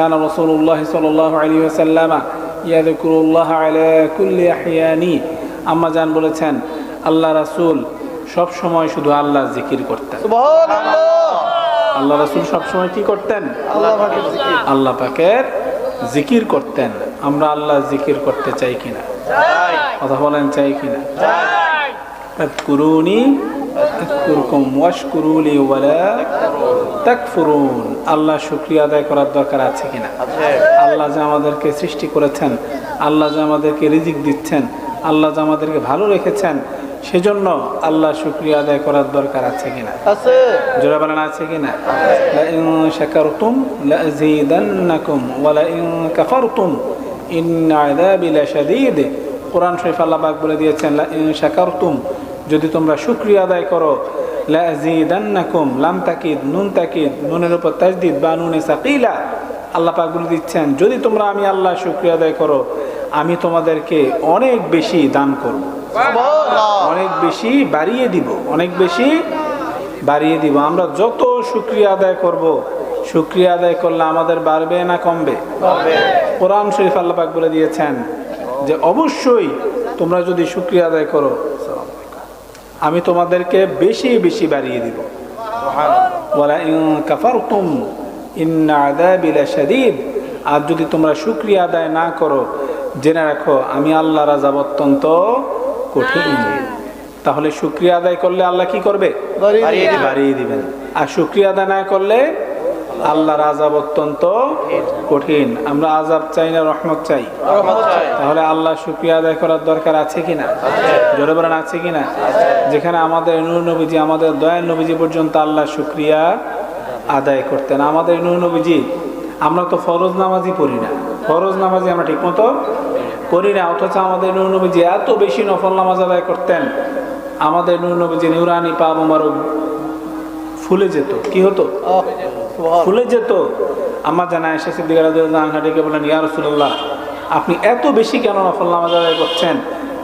كان رسول الله صلى الله عليه وسلم يذكر الله على كل أحيانه আম্মা জান বলেছেন আল্লাহ রাসূল সব সময় শুধু আল্লাহ জিকির করতেন সুবহানাল্লাহ আল্লাহ রাসূল সব সময় কি করতেন আল্লাহ পাকের জিকির আল্লাহ পাকের জিকির করতেন আমরা আল্লাহ জিকির করতে চাই কিনা চাই কথা বলেন চাই কিনা চাই তাদকুরুনি তাদকুরকুম ওয়াশকুরুলি ওয়ালা তাকফুরুন। আল্লাহ শুকরিয়া আদায় করার দরকার আছে কিনা? আল্লাহ যে আমাদেরকে সৃষ্টি করেছেন আল্লাহ যে আমাদেরকে রিজিক দিচ্ছেন আল্লাহ যে আমাদেরকে ভালো রেখেছেন সেজন্য আল্লাহ শুক্রিয়া আদায় করার দরকার আছে কিনা? আছে। জোড়া বলেন আছে কিনা? লাইন শাকারতুম লাযীদান্নাকুম ওয়া লাইন কাফারতুম ইন্না আযাবি লাশাদীদ। কোরআন শরীফ আল্লাহ পাক বলে দিয়েছেন লাইন শাকারতুম যদি তোমরা শুকরিয়া আদায় করো লাযীদান্নাকুম লাম তাকিদ নুন তাকিদ নুনের উপর তাজদিদ বা নুনে সাকিলা আল্লাহ পাক বলে দিচ্ছেন যদি তোমরা আমি আল্লাহ শুকরিয়া আদায় করো আমি তোমাদেরকে অনেক বেশি দান করব। অনেক বেশি বাড়িয়ে দিব অনেক বেশি বাড়িয়ে দিব। আমরা যত শুক্রিয়া আদায় করব শুক্রিয়া আদায় করলে আমাদের বাড়বে না কমবে। কোরআন শরীফ আল্লাহ পাক বলে দিয়েছেন যে অবশ্যই তোমরা যদি শুক্রিয়া আদায় করো আমি তোমাদেরকে বেশি বেশি বাড়িয়ে দিব। কাফারতুম ইন্না আর যদি তোমরা শুক্রিয়া আদায় না করো জেনে রাখো আমি আল্লাহ রাজাব অত্যন্ত কঠিন। তাহলে শুক্রিয়া আদায় করলে আল্লাহ কি করবে? বাড়িয়ে দিবেন। বাড়িয়ে দিবেন। আর শুক্রিয়া আদায় না করলে আল্লাহর আজাব অত্যন্ত কঠিন। আমরা আজাব চাই না, রহমত চাই। তাহলে আল্লাহ শুক্রিয়া আদায় করার দরকার আছে কিনা? জোরে বলেন, আছে কিনা? যেখানে আমাদের নূর নবীজি, আমাদের দয়াল নবীজি পর্যন্ত আল্লাহ শুক্রিয়া আদায় করতেন। আমাদের নূর নবীজি, আমরা তো ফরজ নামাজই পড়ি না। ফরজ নামাজি আমরা ঠিক মতো পড়ি না। অথচ আমাদের নূর নবীজি এত বেশি নফল নামাজ আদায় করতেন। আমাদের নূর নবীজি নুরানি পা ফুলে যেত। কি হতো? ফুলে যেত। আমার জানা এসে সিদ্দিকার আনহাটিকে বলেন ইয়া রসুল্লাহ আপনি এত বেশি কেন নফল নামাজ আদায় করছেন?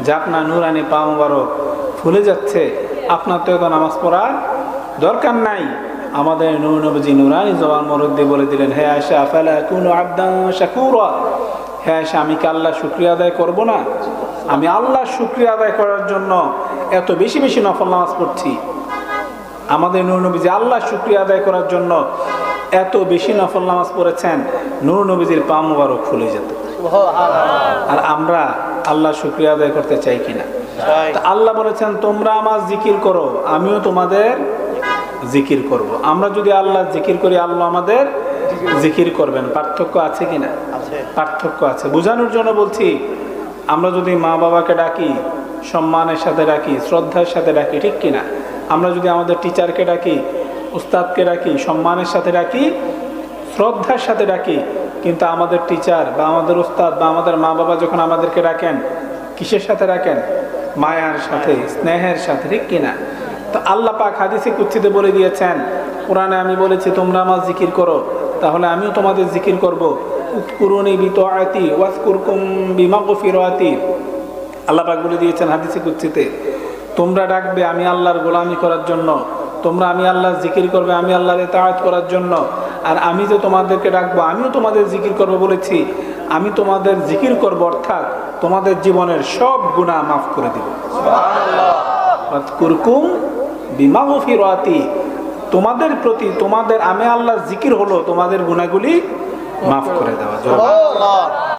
যে আপনার নুরানি পা মুবারক, ফুলে যাচ্ছে। আপনার তো এত নামাজ পড়ার দরকার নাই। আমাদের নূর নবীজি নুরানি জবান মরদ্দি বলে দিলেন, হে আয়সা আফালা কুনু আবদান হে আয়সা আমি কি আল্লাহ শুক্রিয়া আদায় করব না? আমি আল্লাহ শুক্রিয়া আদায় করার জন্য এত বেশি বেশি নফল নামাজ পড়ছি। আমাদের নূর নবীজি আল্লাহ শুক্রিয়া আদায় করার জন্য এত বেশি নফল নামাজ পড়েছেন নূর নবীজির পা মুবারক খুলে যেত। আর আমরা আল্লাহ শুক্রিয়া আদায় করতে চাই কিনা? আল্লাহ বলেছেন তোমরা আমার জিকির করো আমিও তোমাদের জিকির করব। আমরা যদি আল্লাহ জিকির করি আল্লাহ আমাদের জিকির করবেন। পার্থক্য আছে কিনা? পার্থক্য আছে। বোঝানোর জন্য বলছি আমরা যদি মা বাবাকে ডাকি সম্মানের সাথে ডাকি শ্রদ্ধার সাথে ডাকি ঠিক কিনা? আমরা যদি আমাদের টিচারকে ডাকি উস্তাদকে ডাকি সম্মানের সাথে ডাকি শ্রদ্ধার সাথে ডাকি কিন্তু আমাদের টিচার বা আমাদের উস্তাদ বা আমাদের মা বাবা যখন আমাদেরকে ডাকেন কিসের সাথে ডাকেন মায়ার সাথে স্নেহের সাথে ঠিক কিনা? তো আল্লাহ পাক হাদিসে কুচ্ছিতে বলে দিয়েছেন কোরআনে আমি বলেছি তোমরা আমার জিকির করো তাহলে আমিও তোমাদের জিকির করব। উৎকুরুনি বিত আতি ওয়াসকুরকুম বিমা গফিরাতি আল্লাহ পাক বলে দিয়েছেন হাদিসে কুচ্ছিতে তোমরা ডাকবে আমি আল্লাহর গোলামি করার জন্য। তোমরা আমি আল্লাহ জিকির করবে আমি আল্লাহর তাআত করার জন্য। আর আমি যে তোমাদেরকে ডাকবো আমিও তোমাদের জিকির করব বলেছি। আমি তোমাদের জিকির করব অর্থাৎ তোমাদের জীবনের সব গুনাহ মাফ করে দিব। কুরকুম বিমা গফিরাতি তোমাদের প্রতি তোমাদের আমি আল্লাহ জিকির হলো তোমাদের গুনাহগুলি মাফ করে দেওয়া।